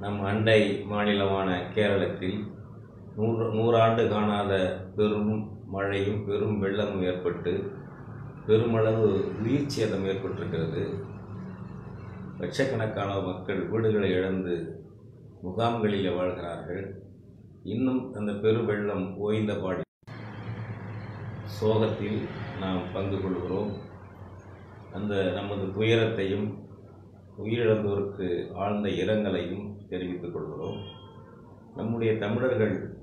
நம் அண்டை மாநிலமான கேரளத்தில் நூறு நூறாண்டு காணாத பெரும் மழையும் பெரும் வெள்ளமும் ஏற்பட்டு பெருமளவு உயிர் சேதம் ஏற்பட்டிருக்கிறது. லட்சக்கணக்கான மக்கள் வீடுகளை இழந்து முகாம்களில் வாழ்கிறார்கள். இன்னும் அந்த பெரு வெள்ளம் ஓய்ந்த பாடி. சோகத்தில் நாம் பங்கு கொள்கிறோம். அந்த நமது துயரத்தையும் உயிரிழந்தோருக்கு ஆழ்ந்த இரங்கலையும் தெரிவித்துக் கொள்கிறோம் நம்முடைய தமிழர்கள்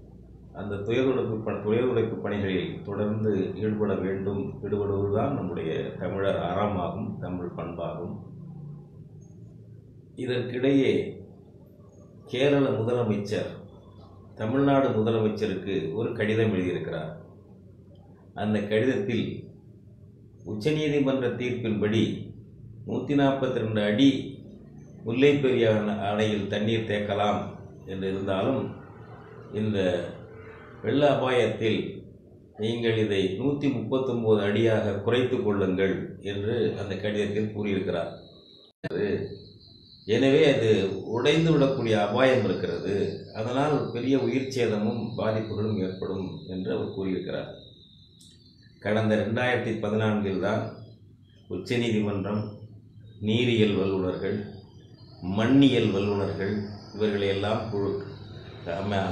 அந்த துயருடைப்பு துயர் உழைப்பு பணிகளில் தொடர்ந்து ஈடுபட வேண்டும். ஈடுபடுவதுதான் நம்முடைய தமிழர் அறமாகும் தமிழ் பண்பாகும். இதற்கிடையே கேரள முதலமைச்சர் தமிழ்நாடு முதலமைச்சருக்கு ஒரு கடிதம் எழுதியிருக்கிறார். அந்த கடிதத்தில் உச்சநீதிமன்ற தீர்ப்பின்படி நூற்றி நாற்பத்தி ரெண்டு அடி முல்லை பெரிய அணையில் தண்ணீர் தேக்கலாம் என்று இருந்தாலும் இந்த வெள்ள அபாயத்தில் நீங்கள் இதை நூற்றி முப்பத்தொம்போது அடியாக குறைத்து கொள்ளுங்கள் என்று அந்த கடிதத்தில் கூறியிருக்கிறார். எனவே அது உடைந்து விடக்கூடிய அபாயம் இருக்கிறது. அதனால் பெரிய உயிர் சேதமும் பாதிப்புகளும் ஏற்படும் என்று அவர் கூறியிருக்கிறார். கடந்த ரெண்டாயிரத்தி பதினான்கில் தான் உச்சநீதிமன்றம் நீரியல் வல்லுநர்கள் மண்ணியல் வல்லுநர்கள் இவர்களை எல்லாம் குழு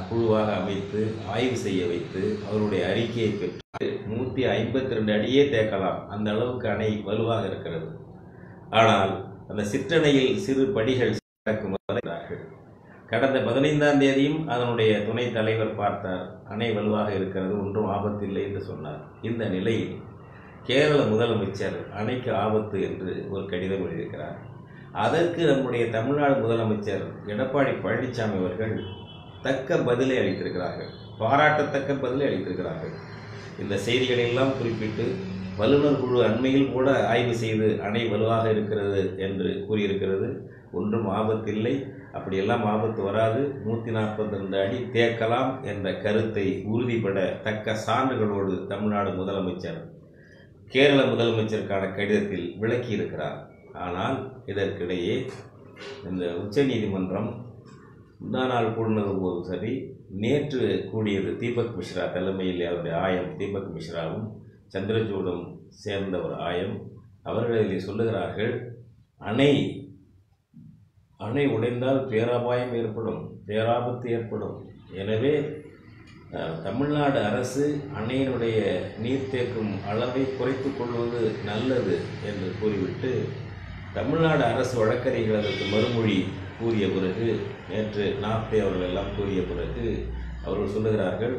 குழுவாக அமைத்து ஆய்வு செய்ய வைத்து அவருடைய அறிக்கையை பெற்று நூற்றி ஐம்பத்தி ரெண்டு அடியே தேக்கலாம். அந்த அளவுக்கு அணை வலுவாக இருக்கிறது. ஆனால் அந்த சிற்றணையில் சிறு படிகள் நடக்கும் கடந்த பதினைந்தாம் தேதியும் அதனுடைய துணைத் தலைவர் பார்த்தார். அணை வலுவாக இருக்கிறது ஒன்றும் ஆபத்தில்லை என்று சொன்னார். இந்த நிலையில் கேரள முதலமைச்சர் அணைக்கு ஆபத்து என்று ஒரு கடிதம் எழுதியிருக்கிறார். அதற்கு நம்முடைய தமிழ்நாடு முதலமைச்சர் எடப்பாடி பழனிசாமி அவர்கள் தக்க பதிலை அளித்திருக்கிறார்கள். பாராட்டத்தக்க பதிலை அளித்திருக்கிறார்கள். இந்த செய்திகளை எல்லாம் குறிப்பிட்டு வல்லுநர் குழு அண்மையில் கூட ஆய்வு செய்து அணை வலுவாக இருக்கிறது என்று கூறியிருக்கிறது. ஒன்றும் ஆபத்தில்லை. அப்படியெல்லாம் ஆபத்து வராது. நூற்றி நாற்பத்தி ரெண்டு அடி தேக்கலாம் என்ற கருத்தை உறுதிப்பட தக்க சான்றுகளோடு தமிழ்நாடு முதலமைச்சர் கேரள முதலமைச்சருக்கான கடிதத்தில் விளக்கியிருக்கிறார். ஆனால் இதற்கிடையே இந்த உச்சநீதிமன்றம் முந்தா நாள் கூடினது போது சரி நேற்று கூடியது தீபக் மிஸ்ரா தலைமையில் அவருடைய ஆயம் தீபக் மிஸ்ராவும் சந்திரசூடும் சேர்ந்த ஒரு ஆயம் அவர்கள் சொல்லுகிறார்கள் அணை அணை உடைந்தால் பேராபாயம் ஏற்படும் பேராபத்து ஏற்படும். எனவே தமிழ்நாடு அரசு அணையினுடைய நீர் தேக்கும் அளவை குறைத்து கொள்வது நல்லது என்று கூறிவிட்டு தமிழ்நாடு அரசு வழக்கறிஞர்கள் அதற்கு மறுமொழி கூறிய பிறகு நேற்று நாப்தே அவர்கள் எல்லாம் கூறிய பிறகு அவர்கள் சொல்லுகிறார்கள்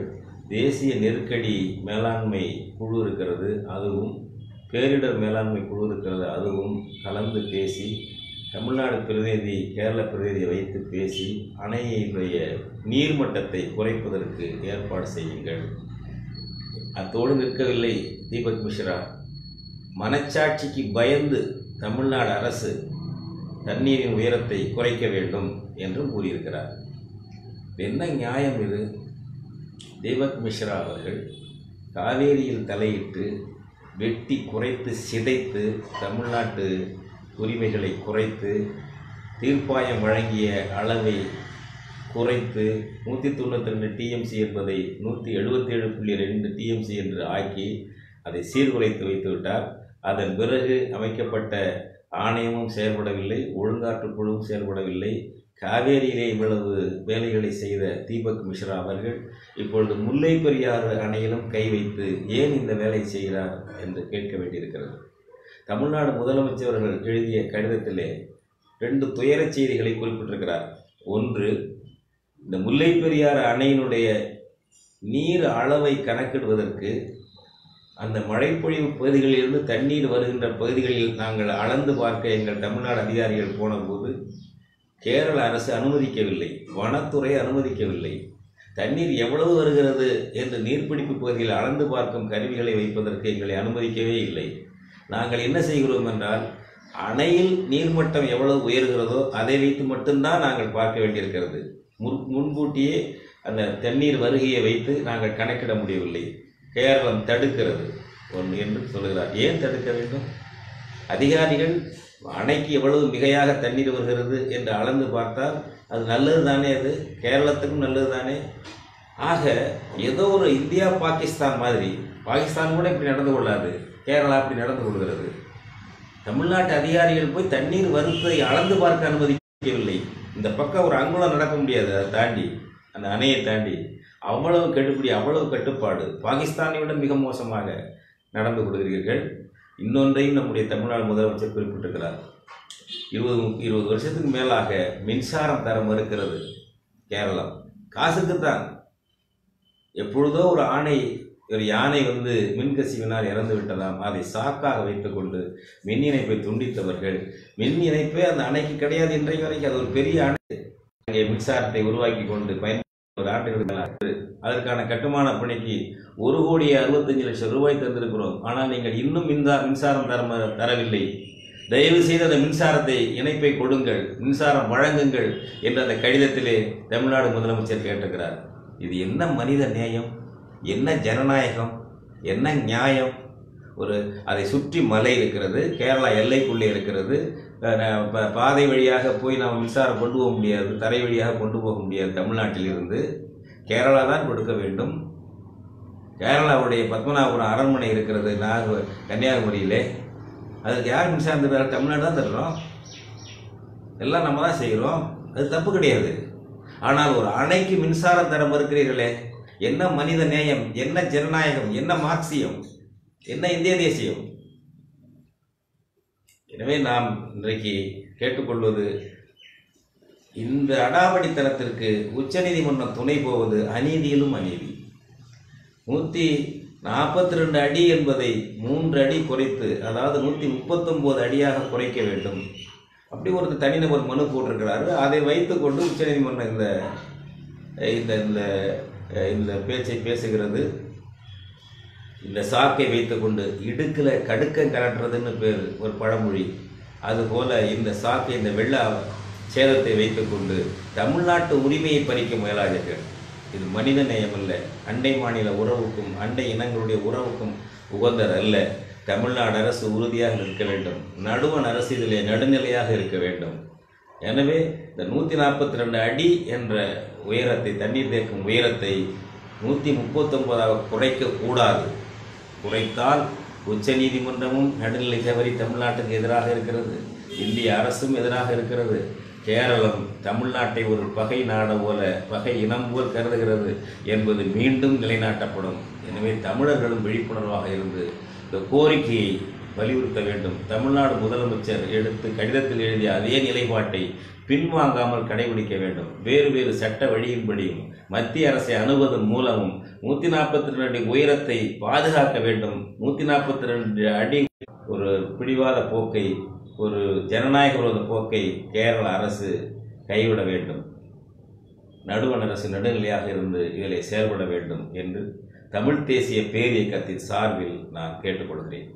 தேசிய நெருக்கடி மேலாண்மை குழு இருக்கிறது அதுவும் பேரிடர் மேலாண்மை குழு இருக்கிறது அதுவும் கலந்து பேசி தமிழ்நாடு பிரதிநிதி கேரள பிரதிநிதியை வைத்து பேசி அணையினுடைய நீர்மட்டத்தை குறைப்பதற்கு ஏற்பாடு செய்யுங்கள். அத்தோடு நிற்கவில்லை தீபக் மிஸ்ரா. மனச்சாட்சிக்கு பயந்து தமிழ்நாடு அரசு தண்ணீரின் உயரத்தை குறைக்க வேண்டும் என்றும் கூறியிருக்கிறார். என்ன நியாயம் இது? தீபக் மிஸ்ரா அவர்கள் காவேரியில் தலையிட்டு வெட்டி குறைத்து சிதைத்து தமிழ்நாட்டு உரிமைகளை குறைத்து தீர்ப்பாயம் வழங்கிய அளவை குறைத்து நூற்றி தொண்ணூற்றி ரெண்டு டிஎம்சி என்பதை நூற்றி எழுபத்தேழு புள்ளி ரெண்டு டிஎம்சி என்று ஆக்கி அதை சீர்குலைத்து வைத்து விட்டார். அதன் பிறகு அமைக்கப்பட்ட ஆணையமும் செயல்படவில்லை ஒழுங்காற்று குழுவும் செயல்படவில்லை. காவேரியிலே இவ்வளவு வேலைகளை செய்த தீபக் மிஸ்ரா அவர்கள் இப்பொழுது முல்லை பெரியாறு அணையிலும் கை வைத்து ஏன் இந்த வேலை செய்கிறார் என்று கேட்க வேண்டியிருக்கிறது. தமிழ்நாடு முதலமைச்சர் எழுதிய கடிதத்திலே ரெண்டு துயரச் செய்திகளை குறிப்பிட்டிருக்கிறார். ஒன்று இந்த முல்லை பெரியாறு அணையினுடைய நீர் அளவை கணக்கிடுவதற்கு அந்த மழைப்பொழிவு பகுதிகளிலிருந்து தண்ணீர் வருகின்ற பகுதிகளில் நாங்கள் அளந்து பார்க்க எங்கள் தமிழ்நாடு அதிகாரிகள் போனபோது கேரள அரசு அனுமதிக்கவில்லை வனத்துறை அனுமதிக்கவில்லை. தண்ணீர் எவ்வளவு வருகிறது என்று நீர்பிடிப்பு பகுதியில் அளந்து பார்க்கும் கருவிகளை வைப்பதற்கு எங்களை அனுமதிக்கவே இல்லை. நாங்கள் என்ன செய்கிறோம் என்றால் அணையில் நீர்மட்டம் எவ்வளவு உயர்கிறதோ அதை வைத்து மட்டும்தான் நாங்கள் பார்க்க வேண்டியிருக்கிறது. முன் முன்கூட்டியே அந்த தண்ணீர் வருகையை வைத்து நாங்கள் கணக்கிட முடியவில்லை. கேரளம் தடுக்கிறது ஒன்று என்று சொல்கிறார். ஏன் தடுக்க வேண்டும்? அதிகாரிகள் அணைக்கு எவ்வளவு மிகையாக தண்ணீர் வருகிறது என்று அளந்து பார்த்தால் அது நல்லது தானே அது? கேரளத்துக்கும் நல்லது தானே ஆக ஏதோ ஒரு இந்தியா பாகிஸ்தான் மாதிரி பாகிஸ்தான் கூட இப்படி நடந்து கொள்ளாது. கேரளா அப்படி நடந்து கொள்கிறது. தமிழ்நாட்டு அதிகாரிகள் போய் தண்ணீர் வருவதை அளந்து பார்க்க அனுமதிக்கவில்லை. இந்த பக்கம் ஒரு அங்குலம் நடக்க முடியாது அதை தாண்டி அந்த அணையை தாண்டி. அவ்வளவு கட்டுப்படி அவ்வளவு கட்டுப்பாடு பாகிஸ்தானை விட மிக மோசமாக நடந்து கொள்கிறீர்கள் இன்னொன்றையும் நம்முடைய தமிழ்நாடு முதலமைச்சர் குறிப்பிட்டிருக்கிறார். இருபது இருபது வருஷத்துக்கு மேலாக மின்சாரம் தர மறுக்கிறது கேரளம். காசுக்குத்தான். எப்பொழுதோ ஒரு ஆணை ஒரு யானை வந்து மின்கசிவினால் இறந்து விட்டதாம். அதை சாக்காக வைத்துக்கொண்டு மின் இணைப்பை துண்டித்தவர்கள். மின் இணைப்பே அந்த அணைக்கு கிடையாது இன்றைக்கு வரைக்கும். அது ஒரு பெரிய அணை. அங்கே மின்சாரத்தை உருவாக்கி கொண்டு பயன் ஒரு ஆண்டுகளுக்கு அதற்கான கட்டுமான பணிக்கு ஒரு கோடி அறுபத்தஞ்சு லட்சம் ரூபாய் தந்திருக்கிறோம். ஆனால் நீங்கள் இன்னும் மின்சார மின்சாரம் தர தரவில்லை. தயவு செய்து அந்த மின்சாரத்தை இணைப்பை கொடுங்கள். மின்சாரம் வழங்குங்கள் என்று அந்த கடிதத்திலே தமிழ்நாடு முதலமைச்சர் கேட்டிருக்கிறார். இது என்ன மனித நேயம்? என்ன ஜனநாயகம்? என்ன நியாயம்? ஒரு அதை சுற்றி மலை இருக்கிறது கேரளா எல்லைக்குள்ளே இருக்கிறது பாதை வழியாக போய் நாம் மின்சாரம் கொண்டு போக முடியாது தரை வழியாக கொண்டு போக முடியாது தமிழ்நாட்டிலிருந்து. கேரளா தான் கொடுக்க வேண்டும் கேரளாவுடைய பத்மநாபபுரம் அரண்மனை இருக்கிறது நாக கன்னியாகுமரியிலே. அதுக்கு யார் மின்சாரம் தருவார் தமிழ்நாடு தான் தருகிறோம் எல்லாம் நம்ம தான் செய்கிறோம் அது தப்பு கிடையாது. ஆனால் ஒரு அணைக்கு மின்சாரம் தர மறுக்கிறீர்களே என்ன மனித நேயம் என்ன ஜனநாயகம் என்ன மார்க்சியம் என்ன இந்திய தேசியம்? எனவே நாம் இன்றைக்கு கேட்டுக்கொள்வது இந்த அடாவடித்தனத்திற்கு உச்சநீதிமன்றம் துணை போவது அநீதியிலும் அநீதி. நூற்றி நாற்பத்தி ரெண்டு அடி என்பதை மூன்று அடி குறைத்து அதாவது நூற்றி முப்பத்தொம்போது அடியாக குறைக்க வேண்டும். அப்படி ஒரு தனிநபர் மனு போட்டிருக்கிறாரு. அதை வைத்துக்கொண்டு உச்சநீதிமன்றம் இந்த இந்த இந்த இந்த பேச்சை பேசுகிறது. இந்த சாக்கை வைத்துக்கொண்டு இடுக்கில் கடுக்கம் கலட்டுறதுன்னு பேர் ஒரு பழமொழி. அதுபோல இந்த சாக்கை இந்த வெள்ள சேதத்தை வைத்துக்கொண்டு தமிழ்நாட்டு உரிமையை பறிக்க முயலாதீர்கள். இது மனித நேயம் அல்ல அண்டை மாநில உறவுக்கும் அண்டை இனங்களுடைய உறவுக்கும் உகந்ததல்ல தமிழ்நாடு அரசு உறுதியாக இருக்க வேண்டும். நடுவண் அரசு இதிலே நடுநிலையாக இருக்க வேண்டும். எனவே இந்த நூற்றி நாற்பத்தி ரெண்டு அடி என்ற உயரத்தை தண்ணீர் தேக்கும் உயரத்தை நூற்றி முப்பத்தொன்பதாக குறைக்கக்கூடாது. குறைத்தால் குறைத்தால் உச்சநீதிமன்றமும் நடுநிலை தவறி தமிழ்நாட்டுக்கு எதிராக இருக்கிறது. இந்திய அரசும் எதிராக இருக்கிறது. கேரளம் தமிழ்நாட்டை ஒரு பகை நாடு போல பகை இனம் போல் கருதுகிறது என்பது மீண்டும் நிலைநாட்டப்படும். எனவே தமிழர்களும் விழிப்புணர்வாக இருந்து இந்த கோரிக்கையை வலியுறுத்த வேண்டும். தமிழ்நாடு முதலமைச்சர் எடுத்து கடிதத்தில் எழுதிய அதே நிலைப்பாட்டை பின்வாங்காமல் கடைபிடிக்க வேண்டும். வேறு வேறு சட்ட வழியின்படியும் மத்திய அரசை அணுவதன் மூலமும் நூற்றி நாற்பத்தி ரெண்டு அடி உயரத்தை பாதுகாக்க வேண்டும். நூற்றி நாற்பத்தி ரெண்டு அடி ஒரு பிடிவாத போக்கை ஒரு ஜனநாயக விரோத போக்கை கேரள அரசு கைவிட வேண்டும். நடுவண் அரசு நடுநிலையாக இருந்து இதிலே செயல்பட வேண்டும் என்று தமிழ் தேசிய பேரியக்கத்தின் சார்பில் நான் கேட்டுக்கொள்கிறேன்.